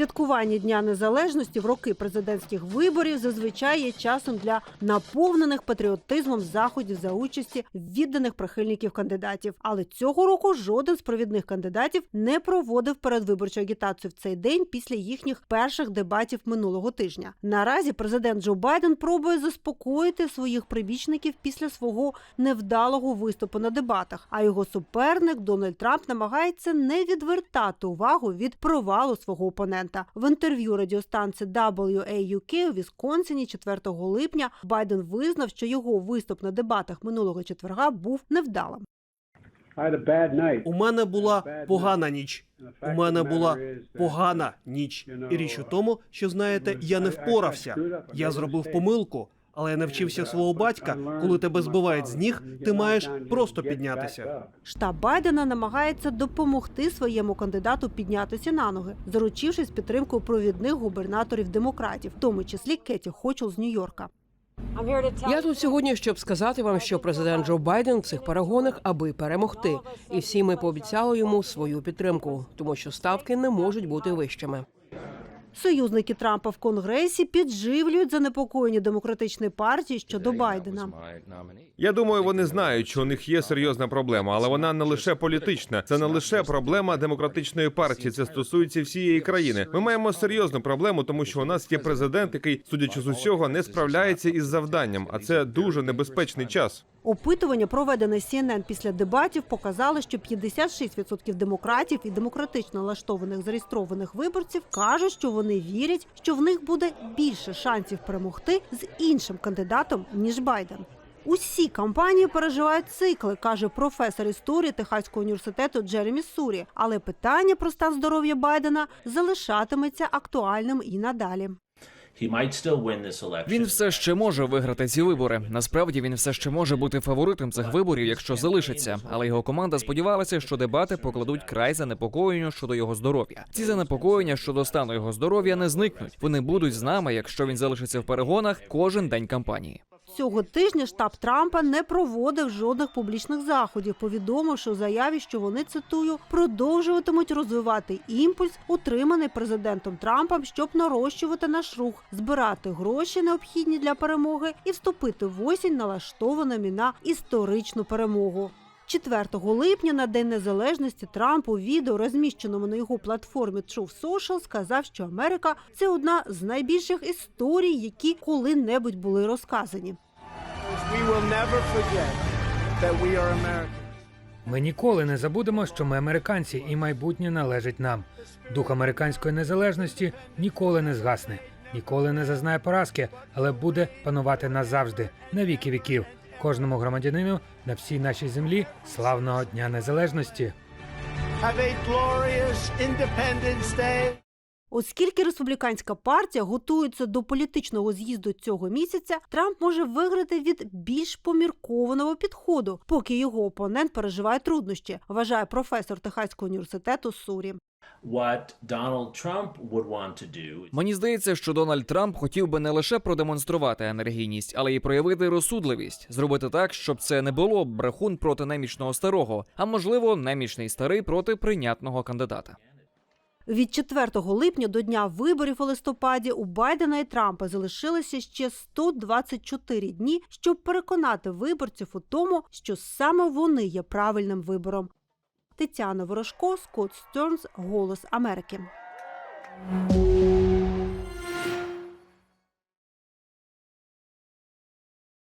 Святкування Дня Незалежності в роки президентських виборів зазвичай є часом для наповнених патріотизмом заходів за участі відданих прихильників кандидатів. Але цього року жоден з провідних кандидатів не проводив передвиборчу агітацію в цей день після їхніх перших дебатів минулого тижня. Наразі президент Джо Байден пробує заспокоїти своїх прибічників після свого невдалого виступу на дебатах. А його суперник Дональд Трамп намагається не відвертати увагу від провалу свого опонента. В інтерв'ю радіостанції WAUK у Вісконсині 4 липня Байден визнав, що його виступ на дебатах минулого четверга був невдалим. У мене була погана ніч. У мене була погана ніч. І річ у тому, що знаєте, я не впорався. Я зробив помилку, але я навчився свого батька. Коли тебе збивають з ніг, ти маєш просто піднятися. Штаб Байдена намагається допомогти своєму кандидату піднятися на ноги, заручившись підтримкою провідних губернаторів демократів, в тому числі Кеті Хочел з Нью-Йорка. Я тут сьогодні, щоб сказати вам, що президент Джо Байден в цих перегонах, аби перемогти, і всі ми пообіцяли йому свою підтримку, тому що ставки не можуть бути вищими. Союзники Трампа в Конгресі підживлюють занепокоєння демократичної партії щодо Байдена. Я думаю, вони знають, що у них є серйозна проблема, але вона не лише політична. Це не лише проблема демократичної партії. Це стосується всієї країни. Ми маємо серйозну проблему, тому що у нас є президент, який, судячи з усього, не справляється із завданням. А це дуже небезпечний час. Опитування, проведене CNN після дебатів, показали, що 56% демократів і демократично налаштованих зареєстрованих виборців кажуть, що вони вірять, що в них буде більше шансів перемогти з іншим кандидатом ніж Байден. Усі кампанії переживають цикли, каже професор історії Техаського університету Джеремі Сурі. Але питання про стан здоров'я Байдена залишатиметься актуальним і надалі. Він все ще може виграти ці вибори. Насправді він все ще може бути фаворитом цих виборів, якщо залишиться. Але його команда сподівалася, що дебати покладуть край занепокоєнню щодо його здоров'я. Ці занепокоєння щодо стану його здоров'я не зникнуть. Вони будуть з нами, якщо він залишиться в перегонах кожен день кампанії. Цього тижня штаб Трампа не проводив жодних публічних заходів, повідомивши у заяві, що вони цитую продовжуватимуть розвивати імпульс, утриманий президентом Трампом, щоб нарощувати наш рух, збирати гроші, необхідні для перемоги, і вступити в осінь налаштованими на історичну перемогу. 4 липня на День Незалежності Трамп у відео, розміщеному на його платформі Truth Social, сказав, що Америка це одна з найбільших історій, які коли-небудь були розказані. Ми ніколи не забудемо, що ми американці, і майбутнє належить нам. Дух американської незалежності ніколи не згасне, ніколи не зазнає поразки, але буде панувати назавжди, на віки віків. Кожному громадянину на всій нашій землі славного дня незалежності. Have a glorious Independence Day. Оскільки республіканська партія готується до політичного з'їзду цього місяця, Трамп може виграти від більш поміркованого підходу, поки його опонент переживає труднощі, вважає професор Техаського університету Сурі. What Donald Trump would want to do Мені здається, що Дональд Трамп хотів би не лише продемонструвати енергійність, але й проявити розсудливість, зробити так, щоб це не було брехун проти немічного старого, а можливо, немічний старий проти прийнятного кандидата. Від 4 липня до дня виборів у листопаді у Байдена і Трампа залишилося ще 124 дні, щоб переконати виборців у тому, що саме вони є правильним вибором. Тетяна Ворожко, Скотт Стернс, Голос Америки.